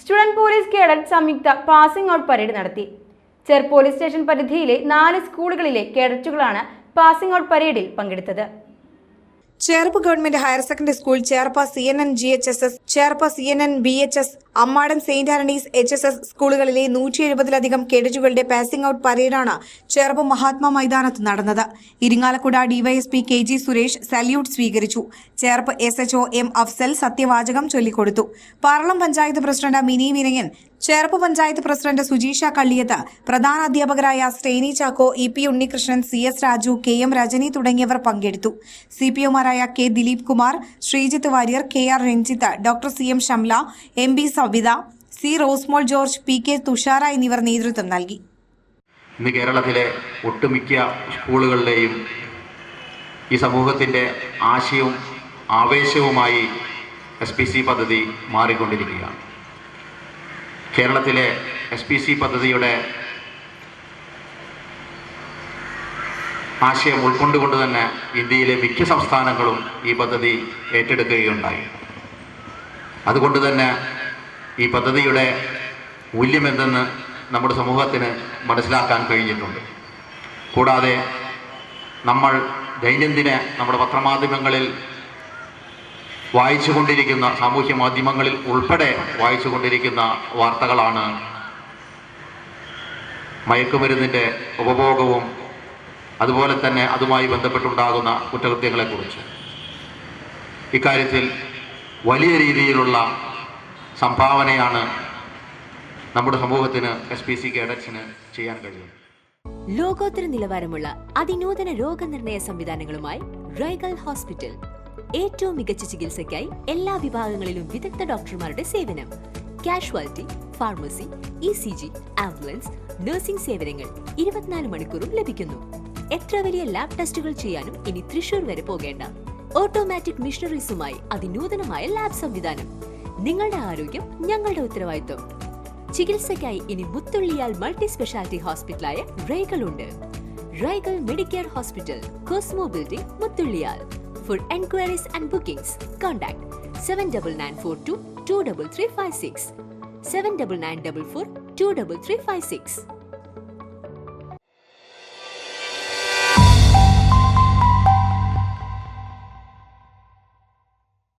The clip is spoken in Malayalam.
സ്റ്റുഡന്റ് പോലീസ് കേഡറ്റ് സംയുക്ത പാസിംഗ് ഔട്ട് പരേഡ് നടത്തി. ചെർ പോലീസ് സ്റ്റേഷൻ പരിധിയിലെ നാല് സ്കൂളുകളിലെ കേഡറ്റുകളാണ് പാസിംഗ് ഔട്ട് പരേഡിൽ പങ്കെടുത്തത്. Cherpu government higher secondary school Cherpu C N N G H S S Cherpu C N N B H S Ammadam saint Antony's H S S സ്കൂളുകളിലെ നൂറ്റി എഴുപതിലധികം കേഡറ്റുകളുടെ പാസിംഗ് ഔട്ട് പരേഡാണ് ചേർപ്പ് മഹാത്മാ മൈതാനത്ത് നടന്നത്. Irinjalakuda DYSP K G Suresh salute സ്വീകരിച്ചു. Cherpu S H M Afsal സത്യവാചകം ചൊല്ലിക്കൊടുത്തു. പാർളം പഞ്ചായത്ത് പ്രസിഡന്റ് മിനി വിനയൻ ചേർപ്പ് പഞ്ചായത്ത് പ്രസിഡന്റ് സുജീഷ കള്ളിയത്ത് പ്രധാന അധ്യാപകരായ Streini Chacko E P Unnikrishnan C S Raju K M Rajani തുടങ്ങിയവർ പങ്കെടുത്തു. C P ഒമാരായ K Dileep Kumar Sreejith Warrier K R Ranjith doctor C M Shamla M B Savitha C Rosemol George P K Thushara എന്നിവർ നേതൃത്വം നൽകി. ഇന്ന് കേരളത്തിലെ ഒട്ടുമിക്ക സ്കൂളുകളിലെയും ഈ സമൂഹത്തിന്റെ ആശയവും ആവേശവുമായി എസ് പി സി പദ്ധതി മാറിക്കൊണ്ടിരിക്കുകയാണ്. കേരളത്തിലെ എസ് പി സി പദ്ധതിയുടെ ആശയം ഉൾക്കൊണ്ടുകൊണ്ട് തന്നെ ഇന്ത്യയിലെ മിക്ക സംസ്ഥാനങ്ങളും ഈ പദ്ധതി ഏറ്റെടുക്കുകയുണ്ടായി. അതുകൊണ്ട് തന്നെ ഈ പദ്ധതിയുടെ മൂല്യമെന്തെന്ന് നമ്മുടെ സമൂഹത്തിന് മനസ്സിലാക്കാൻ കഴിഞ്ഞിട്ടുണ്ട്. കൂടാതെ നമ്മൾ ദൈനംദിന നമ്മുടെ പത്രമാധ്യമങ്ങളിൽ വായിച്ചുകൊണ്ടിരിക്കുന്ന സാമൂഹ്യ മാധ്യമങ്ങളിൽ ഉൾപ്പെടെ വായിച്ചുകൊണ്ടിരിക്കുന്ന വാർത്തകളാണ് മയക്കുമരുന്നിന്റെ ഉപഭോഗവും അതുപോലെ തന്നെ അതുമായി ബന്ധപ്പെട്ടുണ്ടാകുന്ന കുറ്റകൃത്യങ്ങളെക്കുറിച്ച്. ഇക്കാര്യത്തിൽ വലിയ രീതിയിലുള്ള സംഭാവനയാണ് നമ്മുടെ സമൂഹത്തിന് എസ് പി സി കേഡറ്റ്സിന് ചെയ്യാൻ കഴിയും ലോകോത്തര നിലവാരമുള്ള അതിനൂതന രോഗനിർണയ സംവിധാനങ്ങളുമായി റൈഗൽ ഹോസ്പിറ്റൽ ഏറ്റവും മികച്ച ചികിത്സയ്ക്കായി എല്ലാ വിഭാഗങ്ങളിലും വിദഗ്ധ ഡോക്ടർമാരുടെ സേവനം. Casualty pharmacy E C G ambulance nursing സേവനങ്ങൾ ഇരുപത്തിനാല് മണിക്കൂറും ലഭിക്കുന്നു. എത്ര വലിയ ലാബ് ടെസ്റ്റുകൾ ചെയ്യാനും ഇനി തൃശൂർ വരെ പോകേണ്ട. ഓട്ടോമാറ്റിക് മിഷണറീസുമായി അതിനൂതനമായ ലാബ് സംവിധാനം. നിങ്ങളുടെ ആരോഗ്യം ഞങ്ങളുടെ ഉത്തരവാദിത്വം. ചികിത്സയ്ക്കായി ഇനി മുത്തുള്ളിയാൽ മൾട്ടി സ്പെഷ്യാലിറ്റി ഹോസ്പിറ്റലായ റൈഗൽ ഉണ്ട് Raigal medicare hospital cosmo building മുത്തുള്ളിയാൽ. For enquiries and bookings contact seven double nine four two two double three five six seven double nine double four two double three five six